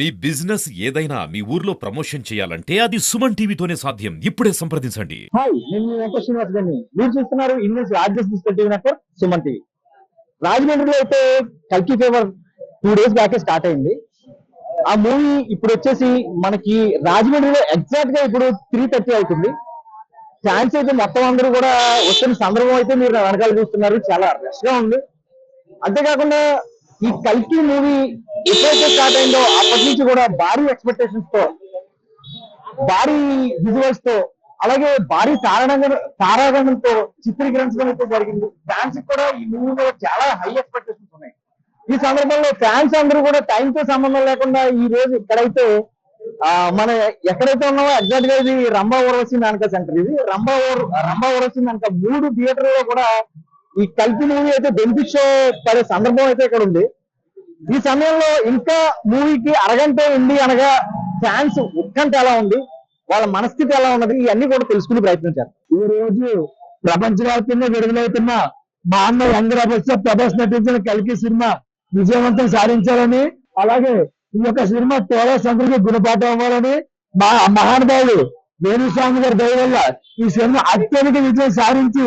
మీ business ఏదైనా మీ ఊర్లో promotion చేయాలంటే అది సుమన్ టీవీతోనే సాధ్యం. ఇప్పుడే సంప్రదించండి. హాయ్ నేను మీ వెంకట శ్రీనివాస్ గారిని. మీరు చూస్తున్నారు ఇంగ్లీష్ రాజ్యస్ టీవీ నెట్వర్క్ సుమన్ టీవీ. రాజమండ్రిలో అయితే కల్కి ఫేవర్ టూ డేస్ బ్యాకే స్టార్ట్ అయింది. ఆ మూవీ ఇప్పుడు వచ్చేసి మనకి రాజమండ్రిలో ఎగ్జాక్ట్గా ఇప్పుడు త్రీ థర్టీ అవుతుంది. ఫ్యాన్స్ అయితే మొత్తం అందరూ కూడా వస్తున్న సందర్భం అయితే మీరు వెనకాల చూస్తున్నారు. చాలా రష్గా ఉంది. అంతేకాకుండా ఈ కల్కి మూవీ ఎప్పుడైతే స్టార్ట్ అయిందో అప్పటి నుంచి కూడా భారీ ఎక్స్పెక్టేషన్స్తో భారీ విజువల్స్తో అలాగే భారీ తారాగణం తారాగణంతో చిత్రీకరించడం అయితే జరిగింది. ఫ్యాన్స్ కూడా ఈ మూవీలో చాలా హై ఎక్స్పెక్టేషన్స్ ఉన్నాయి. ఈ సందర్భంలో ఫ్యాన్స్ అందరూ కూడా టైం తో సంబంధం లేకుండా ఈ రోజు ఇక్కడైతే ఆ, మన ఎక్కడైతే ఉన్నామో ఎగ్జాక్ట్గా ఇది రంభా ఊరవసి నానక సెంటర్ ఇది రంభా ఊర్ రంభా ఊరవసి నానక మూడు థియేటర్లో కూడా ఈ కల్కి మూవీ అయితే బెనిఫిట్ షో పడే సందర్భం అయితే ఇక్కడ ఉంది. ఈ సమయంలో ఇంకా మూవీకి అరగంట ఉంది అనగా ఫ్యాన్స్ ఉత్కంఠ ఎలా ఉంది వాళ్ళ మనస్థితి ఎలా ఉన్నది ఇవన్నీ కూడా తెలుసుకునే ప్రయత్నించారు ఈ రోజు ప్రపంచవ్యాప్తంగా విడుదలవుతున్న మా అన్న యంగ్ ప్రభాస్ నటించిన కల్కి సినిమా విజయవంతం సాధించాలని అలాగే ఈ యొక్క సినిమా తోడ సందరికి గుణపాఠం అవ్వాలని మా మహానుభావుడు వేణుస్వామి గారి దయ వల్ల ఈ సినిమా అత్యధిక విజయం సాధించి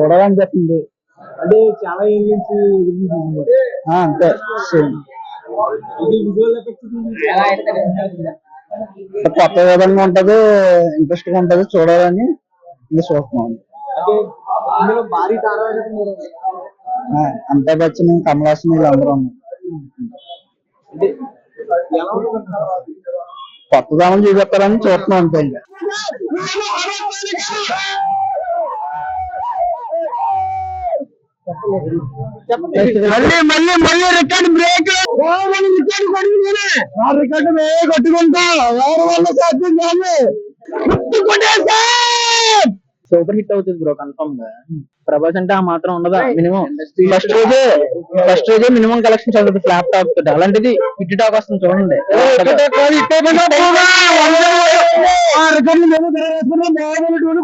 చూడాలని చెప్పింది అంటే చాలా ఏం నుంచి ఆ, అంతే. సేమ్ కొత్త విధంగా ఉంటది ఇంట్రెస్ట్గా ఉంటది చూడాలని ఇంకా చూస్తున్నాం. అమితాబ్ బచ్చన్ కమల్ హాసన్ వీళ్ళందరూ ఉన్నారు ఎలా ఉంటుందంటారు కొత్త దామని చూపెట్టారని చూస్తున్నాం అంతే. ఇంకా మళ్ళీ మళ్ళీ మళ్ళీ రికార్డ్ బ్రేక్ రికార్డ్ కొట్టుకునే ఆ రికార్డు మేమే కొట్టుకుంటా. ఎవరి వల్ల సాధ్యం కాదు? సూపర్ హిట్ అవుతుంది బ్రో కన్ఫర్మ్గా. ప్రభాస్ అంటే ఆ మాత్రం ఉండదా? మినిమం ఫస్ట్ రోజే ఫస్ట్ రోజే మినిమం కలెక్షన్స్ ఉంటుంది ఫ్లాప్ టాప్ తోటి. అలాంటిది హిట్ టాక్ వస్తుంది చూడండి.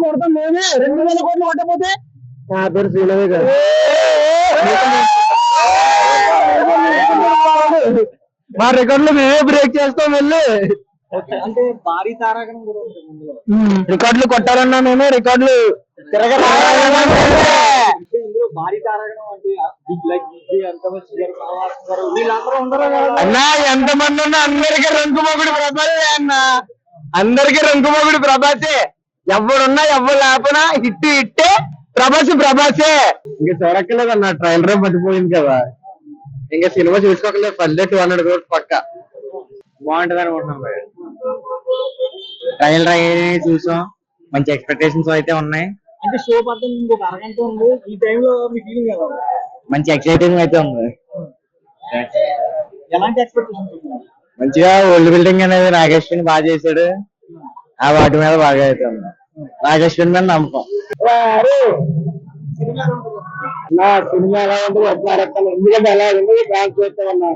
కొడతాం మేమే. రెండు వేల కోట్లు కొట్టకపోతే నా పేరు శ్రీలవే గారు. మా రికార్డులు మేమే బ్రేక్ చేస్తాం వెళ్ళి అంటే భారీ తారాగణం కూడా రికార్డులు కొట్టాలన్నా మేమే రికార్డులు అన్నా ఎంత మంది ఉన్నా అందరికి రంకుమొగుడు ప్రభాసే అన్న. అందరికి రంకుమొగుడు ప్రభాసే ఎవడున్నా ఎవరు లేకపోయినా హిట్ హిట్టే. ప్రభాస్ ప్రభాసే. ఇంకా చూడక్కర్లేదు అన్న ట్రైలర్ పట్టిపోయింది కదా. ఇంకా సినిమా చూసుకోకలేదు పల్లె టూ హండ్రెడ్ కూడా పక్క. బాగుంటది అనుకుంటున్నాం ట్రైలర్ అయ్యి చూసాం. మంచి ఎక్స్పెక్టేషన్స్ అయితే ఉన్నాయి. అంటే షో పడ్డం ఇంకొక అరగంట ఉంది. ఈ టైంలో మీ ఫీలింగ్ ఎలా ఉంది? మంచి ఎక్సైటింగ్ అయితే ఉంది. ఎలాంటి ఎక్స్పెక్టేషన్స్ మంచిగా ఓల్డ్ బిల్డింగ్ అనేది నాగేశ్వరిని బాగా చేశాడు. ఆ వాటి మీద బాగా అయితే ఉంది. నాగేశ్వరి మీద నమ్మకం. నా సినిమా ఎలా ఉంటుంది ఎట్లా రకాలు ఎందుకంటే ఎలా ఉంది? డాన్స్ చేస్తామన్నా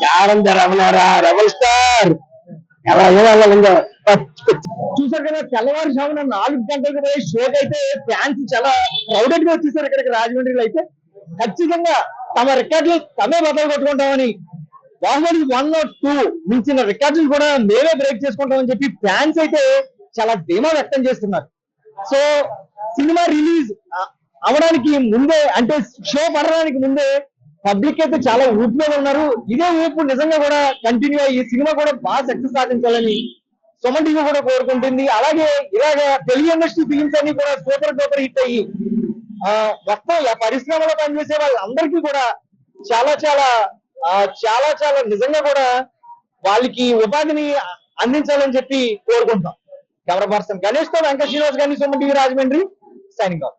చారం రమణారా రెబల్ స్టార్ ఎలా ఉందో? చూసారు కదా తెల్లవారుజామున నాలుగు గంటలకు పోయి షోకి అయితే ఫ్యాన్స్ చాలా క్రౌడెడ్గా వచ్చేసారు ఇక్కడికి రాజమండ్రిలో అయితే. ఖచ్చితంగా తమ రికార్డులు తమే బదలు కొట్టుకుంటామని. బాహుబలి వన్ నాట్ టూ మించిన రికార్డులు కూడా మేమే బ్రేక్ చేసుకుంటామని చెప్పి ఫ్యాన్స్ అయితే చాలా ధీమా వ్యక్తం చేస్తున్నారు. సో సినిమా రిలీజ్ అవడానికి ముందే అంటే షో పడడానికి ముందే పబ్లిక్ అయితే చాలా ఊపు మీద ఉన్నారు. ఇదే ఊపు నిజంగా కూడా కంటిన్యూ అయ్యి సినిమా కూడా బాగా సక్సెస్ సాధించాలని సుమన్ టీవీ కూడా కోరుకుంటుంది. అలాగే ఇలాగ తెలుగు ఇండస్ట్రీ ఫిలిమ్స్ అన్ని కూడా సూపర్ డూపర్ హిట్ అయ్యి ఆ మొత్తం పరిశ్రమలో పనిచేసే వాళ్ళందరికీ కూడా చాలా చాలా ఆ, చాలా చాలా నిజంగా కూడా వాళ్ళకి ఉపాధిని అందించాలని చెప్పి కోరుకుంటాం. కెమెరా పర్సన్ గణేష్తో వెంకట శ్రీనివాస్ గారిని Suman TV Rajahmundry signing off